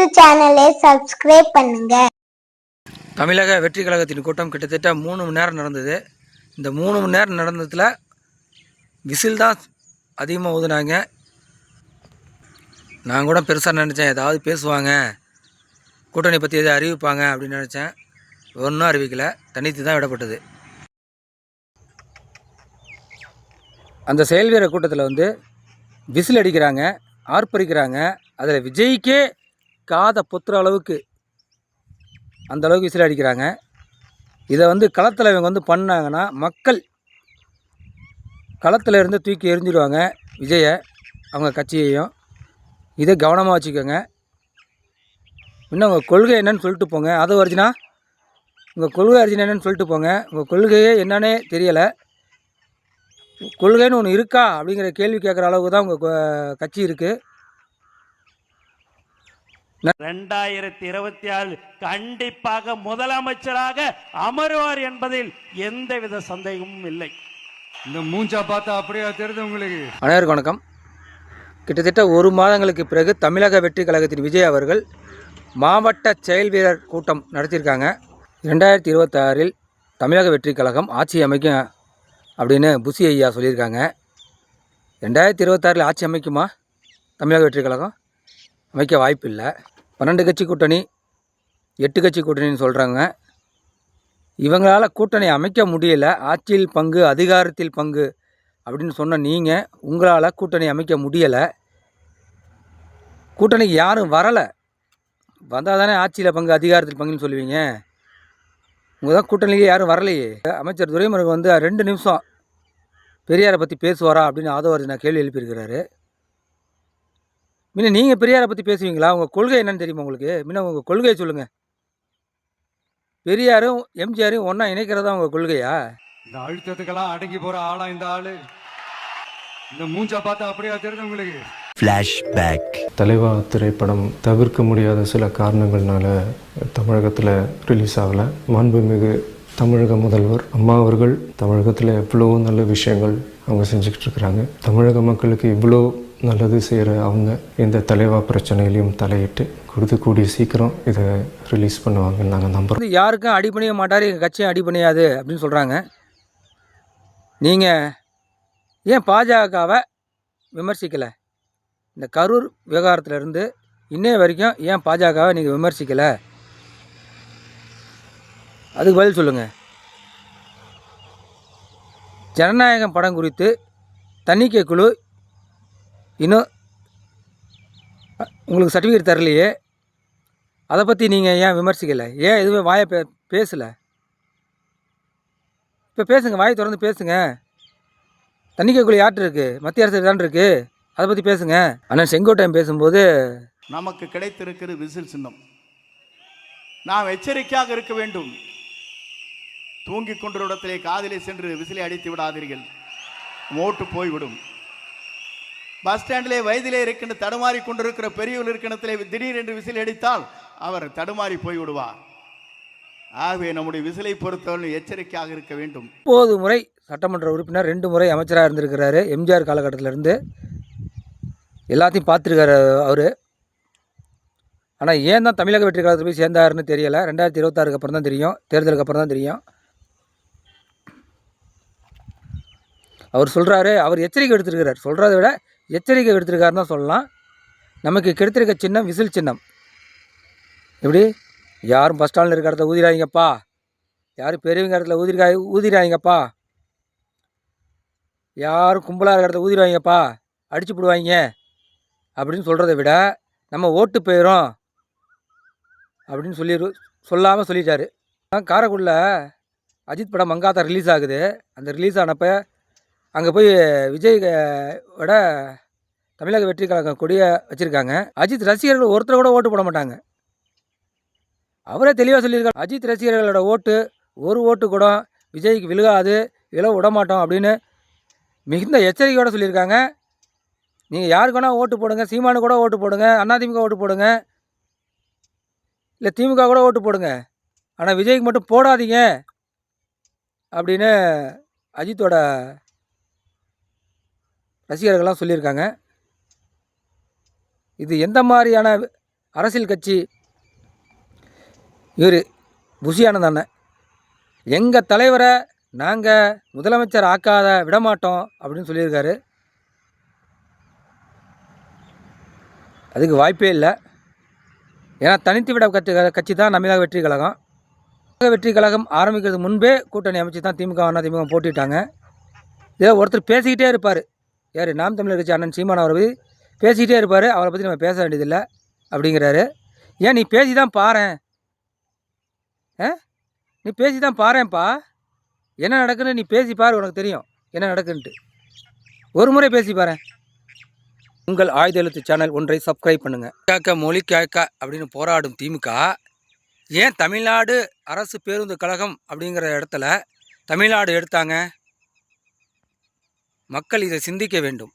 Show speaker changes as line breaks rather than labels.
YouTube சேனலை subscribe பண்ணுங்க.
தமிழக வெற்றி கழகத்தின் கூட்டம் கிட்டத்தட்ட மூணு மணி நேரம் நடந்தது. இந்த மூணு மணி நேரம் நடந்ததில் விசில் தான் அதிகமாக ஊதுனாங்க. நான் கூட பெருசாக நினச்சேன் ஏதாவது பேசுவாங்க. கூட்டணி பற்றி எதாவது அறிவிப்பாங்க அப்படின்னு நினச்சேன். ஒன்றும் அறிவிக்கலை. தனித்து தான் விடப்பட்டது. அந்த செயல் வீரர் கூட்டத்தில் வந்து விசில் அடிக்கிறாங்க ஆர்ப்பரிக்கிறாங்க. அதில் விஜய்க்கே காதை பொத்துற அளவுக்கு அந்த அளவுக்கு விசில் அடிக்கிறாங்க. இதை வந்து களத்தில் இவங்க வந்து பண்ணாங்கன்னா மக்கள் களத்தில் இருந்து தூக்கி எரிஞ்சிடுவாங்க விஜயை அவங்க கட்சியையும். இதை கவனமாக வச்சுக்கோங்க. இன்னும் உங்கள் கொள்கை என்னன்னு சொல்லிட்டு போங்க. அது வருச்சுன்னா உங்கள் கொள்கை அர்ஜுனா என்னன்னு சொல்லிட்டு போங்க. உங்கள் கொள்கையே என்னன்னே தெரியலை. கொள்கைன்னு ஒன்று இருக்கா அப்படிங்கிற கேள்வி கேட்குற அளவுக்கு தான் உங்கள் கட்சி இருக்குது
ரெண்டாயிரத்தி இருபத்தி ஆறு கண்டிப்பாக முதலமைச்சராக அமருவார் என்பதில் எந்தவித சந்தேகமும் இல்லை.
இந்த மூஞ்சா பார்த்தா அப்படியா தெரியுது உங்களுக்கு?
அனைவருக்கும் வணக்கம். கிட்டத்தட்ட ஒரு மாதங்களுக்கு பிறகு தமிழக வெற்றி கழகத்தின் விஜய் அவர்கள் மாவட்ட செயல் வீரர் கூட்டம் நடத்தியிருக்காங்க. ரெண்டாயிரத்தி இருபத்தாறில் தமிழக வெற்றி கழகம் ஆட்சி அமைக்கும் அப்படின்னு புசி ஐயா சொல்லியிருக்காங்க. ரெண்டாயிரத்தி இருபத்தாறில் ஆட்சி அமைக்குமா? தமிழக வெற்றி கழகம்? அமைக்க வாய்ப்பு இல்லை பன்னெண்டு கட்சி கூட்டணி எட்டு கட்சி கூட்டணின்னு சொல்கிறாங்க இவங்களால் கூட்டணி அமைக்க முடியல. ஆட்சியில் பங்கு அதிகாரத்தில் பங்கு அப்படின்னு சொன்ன நீங்கள் உங்களால் கூட்டணி அமைக்க முடியலை. கூட்டணிக்கு யாரும் வரலை. வந்தால் தானே ஆட்சியில் பங்கு அதிகாரத்தில் பங்குன்னு சொல்லுவீங்க. உங்கள் தான் கூட்டணிக்கு யாரும் வரலையே. அமைச்சர் துரைமுருகன் வந்து ரெண்டு நிமிஷம் பெரியாரை பற்றி பேசுவாரா அப்படின்னு ஆதவர்ஜனா கேள்வி எழுப்பியிருக்கிறாரு. முன்ன நீங்கள் பெரியாரை பற்றி பேசுவீங்களா? உங்கள் கொள்கை என்னன்னு தெரியுமா உங்களுக்கு? முன்ன உங்கள் கொள்கையை சொல்லுங்கள் பெரியாரும் எம்ஜிஆரையும் ஒன்றா இணைக்கிறதா உங்கள் கொள்கையா?
இந்த அழுத்தத்துக்கெல்லாம் அடங்கி போற ஆளா இந்த ஆளு. இந்த மூஞ்சா பார்த்தா அப்படியா தெரியுது உங்களுக்கு?
தலைவா திரைப்படம் தவிர்க்க முடியாத சில காரணங்கள்னால தமிழகத்தில் ரிலீஸ் ஆகலை. மாண்புமிகு தமிழக முதல்வர் அம்மா அவர்கள் தமிழகத்தில் எவ்வளோ நல்ல விஷயங்கள் அவங்க செஞ்சுக்கிட்டு இருக்கிறாங்க. தமிழக மக்களுக்கு இவ்வளோ நல்லது செய்கிற அவங்க எந்த தலைவா பிரச்சனையிலையும் தலையிட்டு கொடுத்து கூடிய சீக்கிரம் இதை ரிலீஸ் பண்ணுவாங்கன்னு நாங்கள் நம்புகிறோம்
வந்து யாருக்கும் அடி பண்ணிய மாட்டார் எங்கள் கட்சியும் அடி பண்ணியாது அப்படின்னு சொல்கிறாங்க நீங்கள் ஏன் பாஜகவை விமர்சிக்கலை? இந்த கரூர் விவகாரத்துல இருந்து இன்னைய வரைக்கும் ஏன் பாஜகவை நீங்கள் விமர்சிக்கலை? அதுக்கு பதில் சொல்லுங்கள் ஜனநாயகம் படம் குறித்து தணிக்கை குழு இன்னும் உங்களுக்கு சர்டிஃபிகேட் தரலையே அதை பற்றி நீங்கள் ஏன் விமர்சிக்கலை? ஏன் எதுவுமே வாயை பே பேசலை? இப்போ பேசுங்க வாயை திறந்து பேசுங்க. தண்ணிக்கக்குள்ளே யார்கிட்ட இருக்குது மத்திய அரசு தான் இருக்குது அதை பற்றி பேசுங்க. ஆனால் செங்கோட்டையன் பேசும்போது
நமக்கு கிடைத்திருக்கிற விசில் சின்னம். நாம் எச்சரிக்கையாக இருக்க வேண்டும். தூங்கிக் கொண்டிருந்த இடத்திலே காதிலே சென்று விசிலை அடித்து விடாதீர்கள். ஓட்டு போய்விடும். பஸ் ஸ்டாண்டிலே வயதிலே இருக்கின்ற தடுமாறி கொண்டிருக்கிற பெரியவர் இருக்கின்றத்திலே திடீரென்று விசில் அடித்தால் அவர் தடுமாறி போய்விடுவார். ஆகவே நம்முடைய விசிலை பொறுத்தவரை எச்சரிக்கையாக இருக்க வேண்டும்.
போது முறை சட்டமன்ற உறுப்பினர் ரெண்டு முறை அமைச்சராக இருந்திருக்கிறாரு. எம்ஜிஆர் காலகட்டத்திலிருந்து எல்லாத்தையும் பார்த்துருக்காரு அவர். ஆனால் ஏன் தான் தமிழக வெற்றி காலத்தில் போய் சேர்ந்தாருன்னு தெரியலை. ரெண்டாயிரத்தி இருபத்தாறுக்கு அப்புறம் தான் தெரியும். தேர்தலுக்கு அப்புறம் தான் தெரியும். அவர் சொல்கிறாரு அவர் எச்சரிக்கை எடுத்திருக்கிறார். சொல்கிறத விட எச்சரிக்கை விடுத்திருக்காருன்னு தான் சொல்லலாம். நமக்கு கெடுத்திருக்க சின்னம் விசில் சின்னம். எப்படி? யாரும் பஸ் ஸ்டாண்டில் இருக்கிற இடத்த ஊதிடாதீங்கப்பா. யாரும் பெரியவங்க இடத்துல ஊதிரா ஊதிடாதீங்கப்பா. யாரும் கும்பலாக இருக்கிற இடத்துல ஊதிடுவாங்கப்பா. அடிச்சு போடுவாங்க அப்படின்னு சொல்கிறத விட நம்ம ஓட்டு போயிடும் அப்படின்னு சொல்லி சொல்லாமல் சொல்லிட்டாரு. காரைக்குடியில் அஜித் படம் மங்காத்தா ரிலீஸ் ஆகுது. அந்த ரிலீஸ் ஆனப்போ அங்கே போய் விஜய் விட தமிழக வெற்றி கழகம் கொடியை வச்சுருக்காங்க. அஜித் ரசிகர்கள் ஒருத்தர் கூட ஓட்டு போட மாட்டாங்க. அவரே தெளிவாக சொல்லியிருக்காரு. அஜித் ரசிகர்களோட ஓட்டு ஒரு ஓட்டு கூட விஜய்க்கு விழுகாது விழ விட மாட்டோம் அப்படின்னு மிகுந்த எச்சரிக்கையோடு சொல்லியிருக்காங்க. நீங்கள் யாருக்கு வேணால் ஓட்டு போடுங்க சீமானு கூட ஓட்டு போடுங்க அதிமுக ஓட்டு போடுங்க இல்லை திமுக கூட ஓட்டு போடுங்க. ஆனால் விஜய்க்கு மட்டும் போடாதீங்க அப்படின்னு அஜித்தோட ரசிகர்கள்லாம் சொல்லியிருக்காங்க. இது எந்த மாதிரியான அரசியல் கட்சி? இவர் புஷி அண்ணன். எங்கள் தலைவரை நாங்கள் முதலமைச்சர் ஆக்காத விடமாட்டோம் அப்படின்னு சொல்லியிருக்காரு. அதுக்கு வாய்ப்பே இல்லை. ஏன்னா தனித்து விட கட்சி கட்சி தான் தமிழக வெற்றி கழகம். தமிழக வெற்றி கழகம் ஆரம்பிக்கிறதுக்கு முன்பே கூட்டணி அமைச்சு தான் திமுக அண்ணா திமுக போட்டிட்டாங்க. இதில் ஒருத்தர் பேசிக்கிட்டே இருப்பார். யார்? நாம் தமிழர் கட்சி அண்ணன் சீமான் அவரை பற்றி பேசிக்கிட்டே இருப்பார். அவரை பற்றி நம்ம பேச வேண்டியதில்லை அப்படிங்கிறாரு. ஏன் நீ பேசி தான் பாரேன் ஆ? நீ பேசி தான் பாரேன்ப்பா என்ன நடக்குன்னு நீ பேசி பாரு உனக்கு தெரியும். என்ன நடக்குன்ட்டு. ஒரு முறை பேசி பாரு உங்கள் ஆயுத எழுத்து சேனல் ஒன்றை சப்ஸ்கிரைப் பண்ணுங்கள் கேட்க மொழி கேட்க அப்படின்னு போராடும் திமுக ஏன் தமிழ்நாடு அரசு பேருந்து கழகம் அப்படிங்கிற இடத்துல தமிழ்நாடு எடுத்தாங்க? மக்கள் இதை சிந்திக்க வேண்டும்.